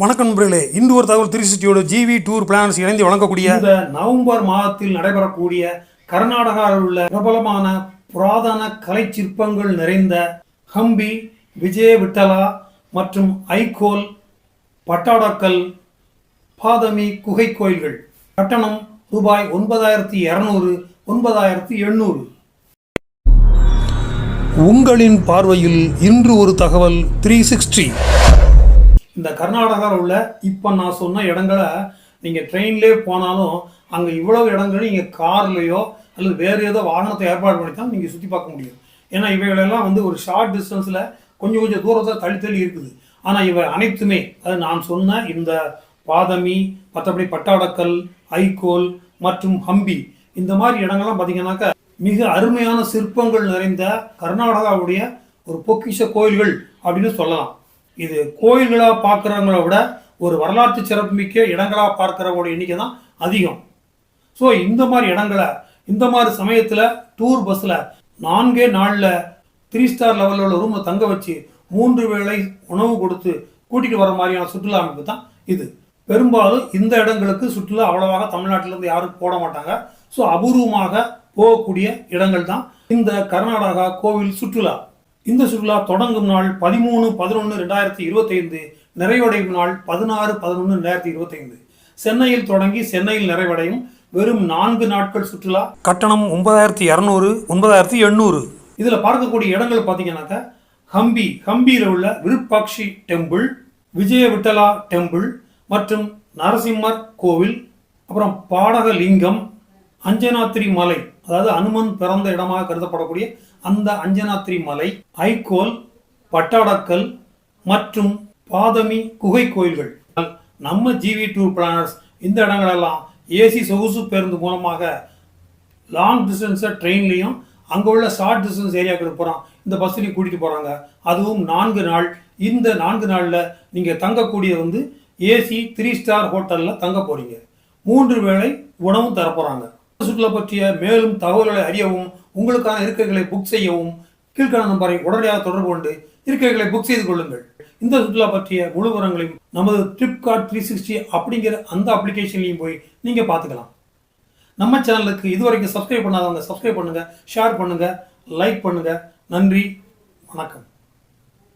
வணக்கம் நண்பர்களே. இன்று ஒரு தகவல் த்ரீ சிக்ஸ்டியோட ஜிவி டூர் பிளான்ஸ் இணைந்து வழங்கக்கூடிய இந்த நவம்பர் மாதத்தில் நடைபெறக்கூடிய கர்நாடகாவில் உள்ள பிரபலமான புராதன கலை சிற்பங்கள் நிறைந்த ஹம்பி விஜய விட்டலா மற்றும் ஐகோல் பட்டாடக்கல் பாதமி குகை கோயில்கள். கட்டணம் ரூபாய் ஒன்பதாயிரத்தி இரநூறு ஒன்பதாயிரத்தி எண்ணூறு. உங்களின் பார்வையில் இன்று ஒரு தகவல் த்ரீ சிக்ஸ்டி இந்த கர்நாடகாவில் உள்ள இப்போ நான் சொன்ன இடங்களை நீங்கள் ட்ரெயின்லேயே போனாலும் அங்கே இவ்வளவு இடங்கள் நீங்கள் கார்லேயோ அல்லது வேறு ஏதோ வாகனத்தை ஏற்பாடு பண்ணி தான் நீங்கள் சுற்றி பார்க்க முடியும். ஏன்னா இவைகளெல்லாம் வந்து ஒரு ஷார்ட் டிஸ்டன்ஸில் கொஞ்சம் கொஞ்சம் தூரத்தில் தள்ளி தள்ளி இருக்குது. ஆனால் இவை அனைத்துமே அது நான் சொன்ன இந்த பாதமி மற்றபடி பட்டாடக்கல் ஐகோல் மற்றும் ஹம்பி இந்த மாதிரி இடங்கள்லாம் பார்த்தீங்கன்னாக்கா மிக அருமையான சிற்பங்கள் நிறைந்த கர்நாடகாவுடைய ஒரு பொக்கிஷ கோயில்கள் அப்படின்னு சொல்லலாம். இது கோயில்களாக பார்க்குறவங்கள விட ஒரு வரலாற்று சிறப்புமிக்க இடங்களாக பார்க்குறவங்களோட எண்ணிக்கை தான் அதிகம். ஸோ இந்த மாதிரி இடங்களை இந்த மாதிரி சமயத்தில் டூர் பஸ்ஸில் நான்கே நாளில் த்ரீ ஸ்டார் லெவலில் உள்ள ரூமை தங்க வச்சு மூன்று வேளை உணவு கொடுத்து கூட்டிகிட்டு வர மாதிரியான சுற்றுலா அமைப்பு தான் இது. பெரும்பாலும் இந்த இடங்களுக்கு சுற்றுலா அவ்வளவாக தமிழ்நாட்டிலேருந்து யாரும் போட மாட்டாங்க. ஸோ அபூர்வமாக போகக்கூடிய இடங்கள் தான் இந்த கர்நாடகா கோவில் சுற்றுலா. இந்த சுற்றுலா தொடங்கும் நாள் பதிமூணு பதினொன்று ரெண்டாயிரத்தி இருபத்தைந்து நிறைவடையும் நாள் பதினாறு பதினொன்று ரெண்டாயிரத்தி இருபத்தைந்து. சென்னையில் தொடங்கி சென்னையில் நிறைவடையும் வெறும் நான்கு நாட்கள் சுற்றுலா. கட்டணம் ஒன்பதாயிரத்தி இரநூறு ஒன்பதாயிரத்தி எண்ணூறு. இதில் பார்க்கக்கூடிய இடங்கள் பார்த்தீங்கன்னாக்கா ஹம்பி ஹம்பியில் உள்ள விருப்பாட்சி டெம்பிள் விஜய விட்டலா டெம்பிள் மற்றும் நரசிம்மர் கோவில் அப்புறம் பாடகலிங்கம் அஞ்சனாத்திரி மலை அதாவது அனுமன் பிறந்த இடமாக கருதப்படக்கூடிய அந்த அஞ்சனாத்திரி மலை ஐக்கோல் பட்டாடக்கல் மற்றும் பாதமி குகை கோயில்கள். நம்ம ஜிவி டூர் பிளானர்ஸ் இந்த இடங்களெல்லாம் ஏசி சொகுசு பேருந்து மூலமாக லாங் டிஸ்டன்ஸை ட்ரெயின்லையும் அங்கே உள்ள ஷார்ட் டிஸ்டன்ஸ் ஏரியாவுக்கு போகிறோம் இந்த பஸ்லையும் கூட்டிகிட்டு போகிறாங்க அதுவும் நான்கு நாள். இந்த நான்கு நாளில் நீங்கள் தங்கக்கூடிய வந்து ஏசி த்ரீ ஸ்டார் ஹோட்டலில் தங்க போகிறீங்க மூன்று வேளை உணவும் தரப்போகிறாங்க சுற்றுலா பற்றிய மேலும் தகவல்களை அறியவும் உங்களுக்கான இருக்கைகளை புக் செய்யவும் கீழ்கான நம்பரை உடனடியாக தொடர்பு கொண்டு இருக்கைகளை புக் செய்து கொள்ளுங்கள். இந்த சுற்றுலா பற்றிய முழு விவரங்களையும் நமது ஃப்ளிப்கார்ட் த்ரீ சிக்ஸ்டி அப்படிங்கிற அந்த அப்ளிகேஷன்லையும் போய் நீங்கள் பார்த்துக்கலாம். நம்ம சேனலுக்கு இதுவரைக்கும் சப்ஸ்கிரைப் பண்ணாதவங்க சப்ஸ்கிரைப் பண்ணுங்க ஷேர் பண்ணுங்க லைக் பண்ணுங்க. நன்றி வணக்கம்.